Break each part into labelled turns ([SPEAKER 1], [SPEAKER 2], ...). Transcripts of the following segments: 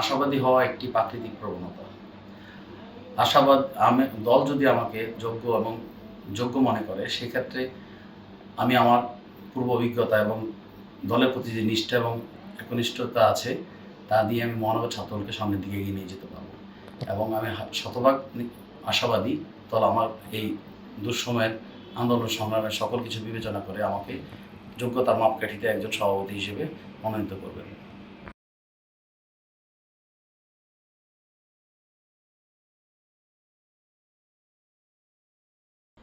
[SPEAKER 1] আশাবাদী হওয়া একটি প্রাকৃতিক প্রবণতা। আশাবাদ, আমি, দল যদি আমাকে যোগ্য এবং যোগ্য মনে করে, সেক্ষেত্রে আমি আমার পূর্ব অভিজ্ঞতা এবং দলের প্রতি যে নিষ্ঠা এবং একনিষ্ঠতা আছে, তা দিয়ে আমি মহানগর ছাত্রদলকে সামনের দিকে এগিয়ে নিয়ে যেতে পারব। এবং আমি শতভাগ আশাবাদী, দল আমার এই দুঃসময়ের আন্দোলন, সংগ্রামের সকল কিছু বিবেচনা করে আমাকে যোগ্যতার মাপকাঠিতে একজন সভাপতি হিসেবে মনোনীত করবেন।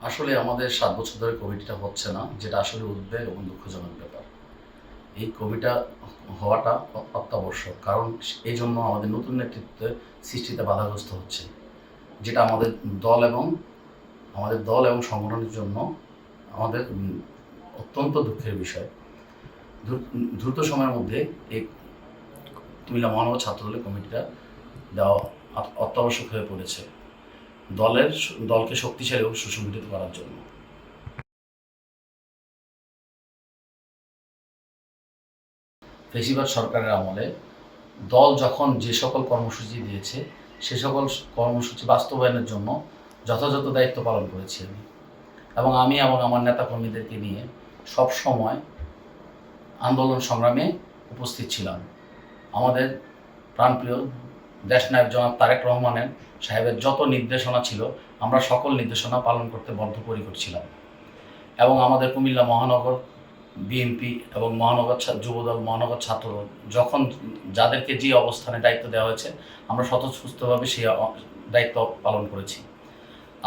[SPEAKER 1] আসলে আমাদের সাত বছর ধরে কমিটিটা হচ্ছে না, যেটা আসলে উদ্বেগ এবং দুঃখজনক ব্যাপার। এই কমিটা হওয়াটা অত্যাবশ্যক, কারণ এই জন্য আমাদের নতুন নেতৃত্বে সৃষ্টিতে বাধাগ্রস্ত হচ্ছে, যেটা আমাদের দল এবং, আমাদের দল এবং সংগঠনের জন্য আমাদের অত্যন্ত দুঃখের বিষয়। দ্রুত সময়ের মধ্যে এই কুমিল্লা মহানগর ছাত্রদলের কমিটিটা দেওয়া অত্যাবশ্যক হয়ে পড়েছে। দলের দলকে শক্তিশালী এবং সুসংগঠিত করার জন্য। ফেসিবাদ সরকারের আমলে দল যখন যে সকল কর্মসূচি দিয়েছে, সে সকল কর্মসূচি বাস্তবায়নের জন্য যথাযথ দায়িত্ব পালন করেছি আমি। এবং আমি এবং আমার নেতা কর্মীদেরকে নিয়ে সব সময় আন্দোলন সংগ্রামে উপস্থিত ছিলাম। আমাদের প্রাণপ্রিয় দেশনায়ক জনাব তারেক রহমানের সাহেবের যত নির্দেশনা ছিল, আমরা সকল নির্দেশনা পালন করতে বদ্ধপরিকর ছিলাম। এবং আমাদের কুমিল্লা মহানগর বিএনপি এবং মহানগর যুবদল, মহানগর ছাত্রদল যখন যাদেরকে যে অবস্থানে দায়িত্ব দেওয়া হয়েছে, আমরা স্বতঃস্ফূর্তভাবে সেই দায়িত্ব পালন করেছি।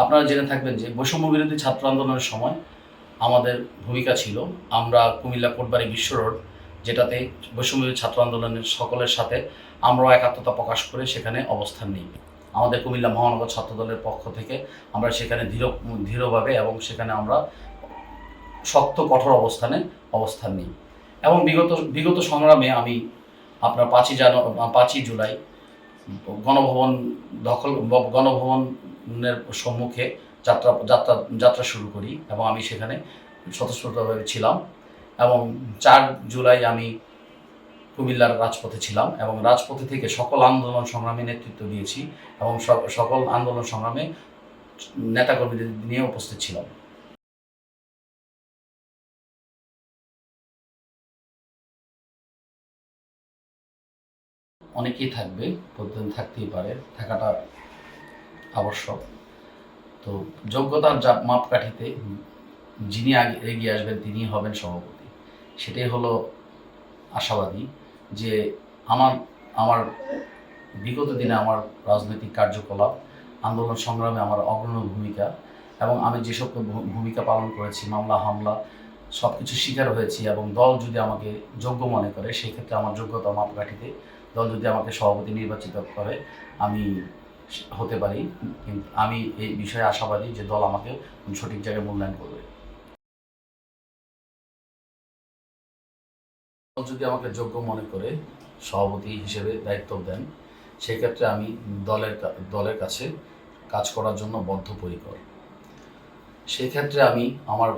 [SPEAKER 1] আপনারা জেনে থাকবেন যে বৈষম্য বিরোধী ছাত্র আন্দোলনের সময় আমাদের ভূমিকা ছিল, আমরা কুমিল্লা কোটবাড়ি বিশ্ব রোড যেটাতে বৈষম্য ছাত্র আন্দোলনের সকলের সাথে আমরাও একাত্মতা প্রকাশ করে সেখানে অবস্থান নিই। আমাদের কুমিল্লা মহানগর ছাত্র দলের পক্ষ থেকে আমরা সেখানে ধীর ধীরভাবে এবং সেখানে আমরা শক্ত, কঠোর অবস্থানে অবস্থান নিই। এবং বিগত বিগত সংগ্রামে আমি আপনার পাঁচই জানু, পাঁচই জুলাই গণভবন দখল, গণভবনের সম্মুখে যাত্রা যাত্রা যাত্রা শুরু করি এবং আমি সেখানে স্বতঃস্ফূর্তভাবে ছিলাম। এবং চার জুলাই আমি কুমিল্লার রাজপথে ছিলাম এবং রাজপথে থেকে সকল আন্দোলন সংগ্রামে নেতৃত্ব দিয়েছি এবং সকল আন্দোলন সংগ্রামে নেতাকর্মীদের নিয়ে উপস্থিত ছিলাম। অনেকেই থাকবে, প্রতিদিন থাকতেই পারে, থাকাটা আবশ্যক। তো যোগ্যতার যা মাপকাঠিতে যিনি এগিয়ে আসবেন তিনি হবেন সভাপতি। সেটাই হলো আশাবাদী যে আমার আমার বিগত দিনে আমার রাজনৈতিক কার্যকলাপ, আন্দোলন সংগ্রামে আমার অগ্রণী ভূমিকা এবং আমি যেসব ভূমিকা পালন করেছি, মামলা, হামলা সব কিছু স্বীকার হয়েছি এবং দল যদি আমাকে যোগ্য মনে করে সেক্ষেত্রে আমার যোগ্যতা মাপকাঠিতে দল যদি আমাকে সভাপতি নির্বাচিত করে, আমি হতে পারি। কিন্তু আমি এই বিষয়ে আশাবাদী যে দল আমাকে সঠিক জায়গায় মূল্যায়ন করবে। যদি আমাকে যোগ্য মনে করে সভাপতি হিসেবে দায়িত্ব দেন, সেক্ষেত্রে আমি দলের দলের কাছে কাজ করার জন্য বদ্ধপরিকর। সেক্ষেত্রে আমি আমার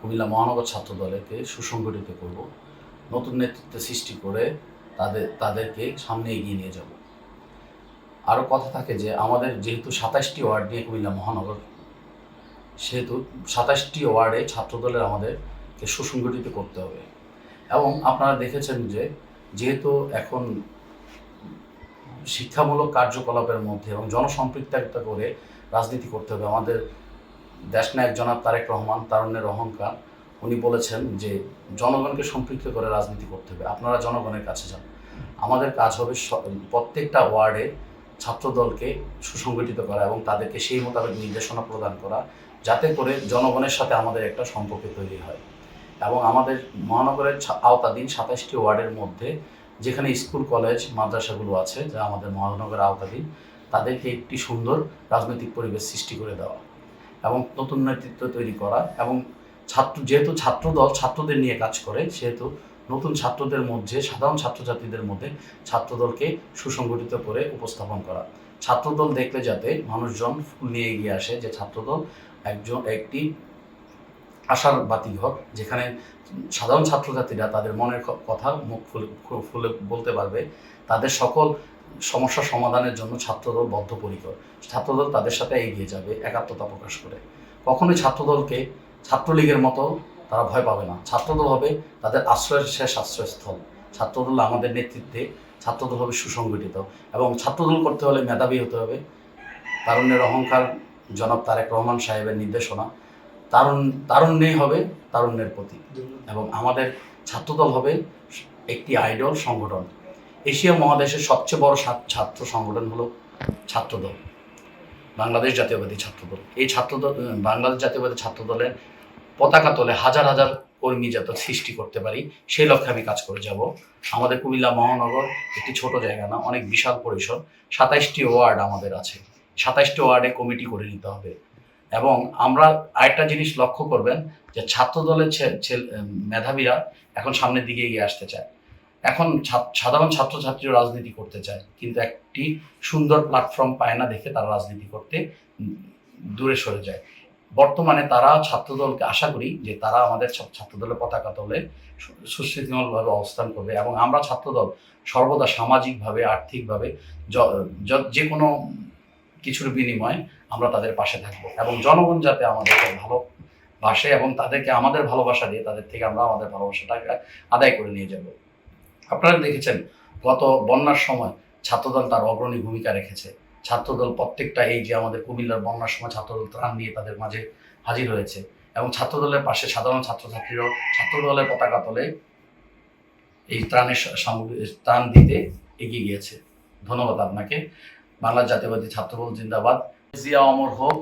[SPEAKER 1] কুমিল্লা মহানগর ছাত্র দলকে সুসংগঠিত করব, নতুন নেতৃত্ব সৃষ্টি করে তাদের, তাদেরকে সামনে এগিয়ে নিয়ে যাব। আরও কথা থাকে যে আমাদের যেহেতু সাতাশটি ওয়ার্ড নিয়ে কুমিল্লা মহানগর, সেহেতু সাতাশটি ওয়ার্ডে ছাত্রদলের আমাদেরকে সুসংগঠিত করতে হবে। এবং আপনারা দেখেছেন যে, যেহেতু এখন শিক্ষামূলক কার্যকলাপের মধ্যে এবং জনসম্পৃক্ততা করে রাজনীতি করতে হবে, আমাদের দেশনায়ক জনাব তারেক রহমান, তারুণ্যের অহংকার, উনি বলেছেন যে, জনগণকে সম্পৃক্ত করে রাজনীতি করতে হবে। আপনারা জনগণের কাছে যান। আমাদের কাজ হবে প্রত্যেকটা ওয়ার্ডে ছাত্রদলকে সুসংগঠিত করা এবং তাদেরকে সেই মোতাবেক নির্দেশনা প্রদান করা, যাতে করে জনগণের সাথে আমাদের একটা সম্পর্ক তৈরি হয়। এবং আমাদের মহানগরের আওতাধীন সাতাশটি ওয়ার্ডের মধ্যে যেখানে স্কুল, কলেজ, মাদ্রাসাগুলো আছে, যা আমাদের মহানগরের আওতাধীন, তাদেরকে একটি সুন্দর রাজনৈতিক পরিবেশ সৃষ্টি করে দেওয়া এবং নতুন নেতৃত্ব তৈরি করা এবং ছাত্র, যেহেতু ছাত্রদল ছাত্রদের নিয়ে কাজ করে, সেহেতু নতুন ছাত্রদের মধ্যে, সাধারণ ছাত্রছাত্রীদের মধ্যে ছাত্রদলকে সুসংগঠিত করে উপস্থাপন করা। ছাত্রদল দেখলে যাতে মানুষজন নিয়ে এগিয়ে আসে যে ছাত্রদল একজন, একটি আশার বাতিঘর যেখানে সাধারণ ছাত্রছাত্রীরা তাদের মনের কথা মুখ ফুলে ফুলে বলতে পারবে, তাদের সকল সমস্যা সমাধানের জন্য ছাত্রদল বদ্ধপরিকর। ছাত্রদল তাদের সাথে এগিয়ে যাবে, একাত্মতা প্রকাশ করে। কখনোই ছাত্রদলকে ছাত্রলীগের মতো তারা ভয় পাবে না। ছাত্রদল হবে তাদের আশ্রয়ের শেষ আশ্রয়স্থল। ছাত্রদল আমাদের নেতৃত্বে, ছাত্রদল হবে সুসংগঠিত এবং ছাত্রদল করতে হলে মেধাবী হতে হবে। তারুণ্যের অহংকার জনাব তারেক রহমান সাহেবের নির্দেশনা তারুণ তারুণ্যেই হবে তারুণ্যের প্রতীক। এবং আমাদের ছাত্রদল হবে একটি আইডল সংগঠন। এশিয়া মহাদেশের সবচেয়ে বড় ছাত্র সংগঠন হলো ছাত্রদল। বাংলাদেশ জাতীয়বাদী ছাত্রদল। এই ছাত্রদল বাংলাদেশ জাতীয়বাদী ছাত্রদলের পতাকা তোলে হাজার হাজার কর্মী যাতে সৃষ্টি করতে পারি সেই লক্ষ্যে আমি কাজ করে যাব। আমাদের কুমিল্লা মহানগর একটি ছোট জায়গা না অনেক বিশাল পরিসর। সাতাইশটি ওয়ার্ড আমাদের আছে। সাতাইশটি ওয়ার্ডে কমিটি করে নিতে হবে। এবং আমরা আরেকটা জিনিস লক্ষ্য করবেন যে ছাত্রদলের ছে- ছেলে- মেধাবীরা এখন সামনের দিকে এগিয়ে আসতে চায়। এখন সাধারণ ছাত্রছাত্রীরা রাজনীতি করতে চায়, কিন্তু একটি সুন্দর প্ল্যাটফর্ম পায় না দেখে তারা রাজনীতি করতে দূরে সরে যায়। বর্তমানে তারা ছাত্রদলকে আশা করি যে তারা আমাদের ছাত্রদলের পতাকা তোলে সুশৃঙ্খলভাবে অবস্থান করবে এবং আমরা ছাত্রদল সর্বদা সামাজিকভাবে, আর্থিকভাবে যে কোনো কিছুর বিনিময়ে আমরা তাদের পাশে থাকব। এবং জনগণ যাতে আমাদেরকে ভালোবাসে এবং তাদেরকে আমাদের ভালোবাসা দিয়ে তাদের থেকে আমরা আমাদের ভালোবাসাটাকে আদায় করে নিয়ে যাব। আপনারা দেখেছেন, গত বন্যার সময় ছাত্রদল তার অগ্রণী ভূমিকা রেখেছে। ছাত্রদল প্রত্যেকটা এই যে আমাদের কুমিল্লার বন্যার সময় ছাত্রদল ত্রাণ নিয়ে তাদের মাঝে হাজির হয়েছে এবং ছাত্রদলের পাশে সাধারণ ছাত্রছাত্রীরাও ছাত্রদলের পতাকা তোলে এই ত্রাণের সামগ্রী, ত্রাণ দিতে এগিয়ে গিয়েছে। ধন্যবাদ আপনাকে। বাংলা জাতীয়বাদী ছাত্রদল জিন্দাবাদ। জিয়া অমর হোক,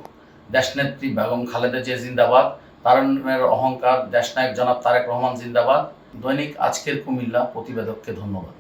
[SPEAKER 1] দেশনেত্রী বেগম খালেদা জিয়া জিন্দাবাদ তারুণ্যের অহংকার, দেশনায়ক জনাব তারেক রহমান জিন্দাবাদ। দৈনিক আজকের কুমিল্লা প্রতিবেদককে ধন্যবাদ।